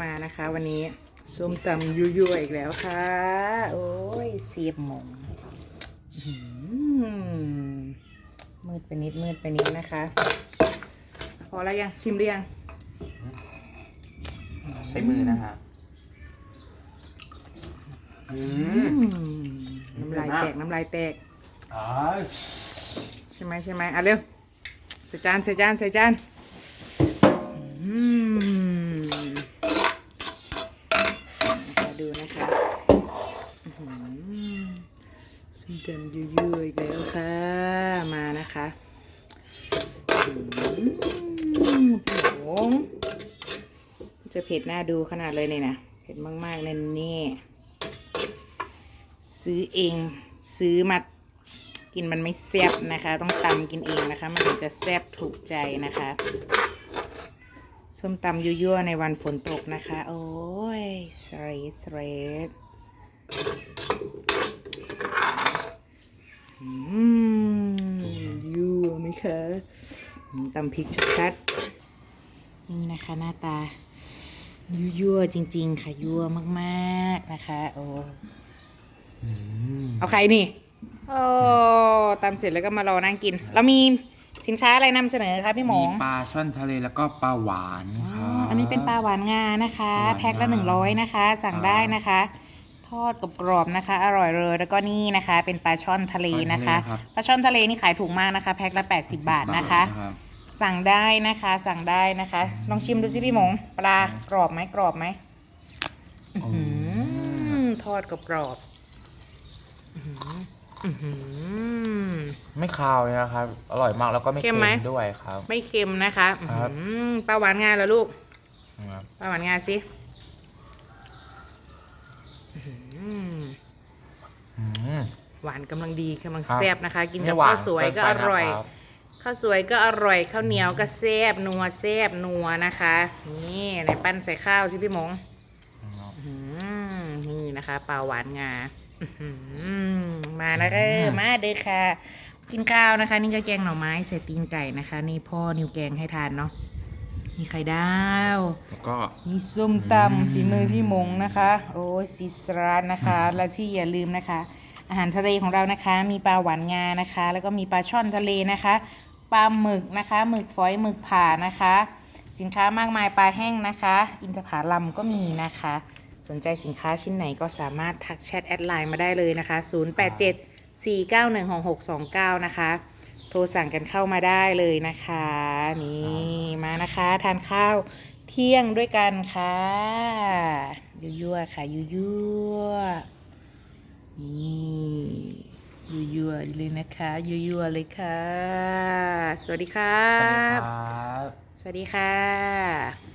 มานะคะ วันนี้ส้มตำยั่วๆอีกแล้วค่ะ โอ้ยเสียบหมงอื้อหือมืดไปนิดมืดไปนิดนะคะ พอแล้วยังชิมหรือยังใช้มือนะฮะอืมอืมน้ำลายแตกน้ำลายแตกอ๋อใช่ไหมใช่ไหมอะเร็วใส่จานใส่จานใส่จานอืมมาดูนะคะอื้อหือ ส้มตำยั่วๆอีกแล้วค่ะ มานะคะอืมโอ้จะเผ็ดน่าดูขนาดเลยเนี่ยนะเผ็ดมากๆเลยนี่ ซื้อเองซื้อมากินมันไม่แซ่บนะคะ ต้องตำกินเองนะคะ มันจะแซ่บถูกใจนะคะ ส้มตำยั่วๆในวันฝนตกนะคะ โอ้ยสเรสเรสอืมยั่วไหม คะอืมตำพริกชัดๆนี่นะคะหน้าตา ยั่วๆจริง ๆ ค่ะ ยั่วมากๆนะคะ โอ้เอาใครนี่โอ้ตามเสร็จแล้วก็มารอนั่งกิน เรามีสินค้าอะไรนำเสนอคะพี่หมมีงปลาช่อนทะเลแล้วก็ปลาหวานคอ๋รัอบอันนี้เป็นปลาหวานงานะคะปลาหวานงาแพ็คละหนึ่งร้อยนะคะ สั่งได้นะคะ ทอดกรอบๆนะคะ อร่อยเลยแล้วก็นี่นะคะ เป็นปลาช่อนทะเลนะคะ ปลาช่อนทะเลนี่ขายถูกมากนะคะ แพ็คละ 80 บาทนะคะรับสั่งได้นะคะสั่งได้นะคะ ลองชิมดูสิพี่หมง ปลากรอบไหมกรอบไหมโอ้อืมทอดกรอบๆอื้อหืออื้อหือไม่คาวเลยนะครับ อร่อยมากแล้วก็ไม่เค็เค็มมไหมด้วยครับ ไม่เค็มนะคะครับอื้อหือปลาหวานงาเหรอลูกครับปลาหวานงาสิอื้อ หืออืมหวานกำลังดีกำลังครับแซ่บนะคะ กินไม่กับหวาข้านวสวยก็เนอไปนะร่อยครับข้าวสวยก็อร่อยข้าวเหนียวก็แซ่บนัวแซ่บนัวนะคะ นี่ไหนปั้นใส่ข้าวสิพี่หมงครับอื้อหือนี่นะคะปลาหวานงาอื้อหือมานะเด้อมาเด้อค่ะ กินข้าวนะคะ นี่ก็แกงหน่อไม้ใส่ตีนไก่นะคะ นี่พ่อนิวแกงให้ทานเนาะ มีไข่ดาว แล้วก็ มีส้มตำฝีมือพี่มงนะคะ โอ้ยซิสรานนะคะ และที่อย่าลืมนะคะ อาหารทะเลของเรานะคะ มีปลาหวานงานะคะ แล้วก็มีปลาช่อนทะเลนะคะ ปลาหมึกนะคะหมึกฝอยหมึกผ่านะคะ สินค้ามากมายปลาแห้งนะคะ อินทผลัมก็มีนะคะ สนใจสินค้าชิ้นไหนก็สามารถทักแชทแอดไลน์มาได้เลยนะคะ 087 4916629 นะคะ โทรสั่งกันเข้ามาได้เลยนะคะ นี่มานะคะทานข้าวเที่ยงด้วยกันค่ะยั่วๆค่ะยั่วๆนี่ยั่วๆเลยนะคะยั่วๆเลยค่ะ สวัสดีค่ะสวัสดีครับ สวัสดีค่ะ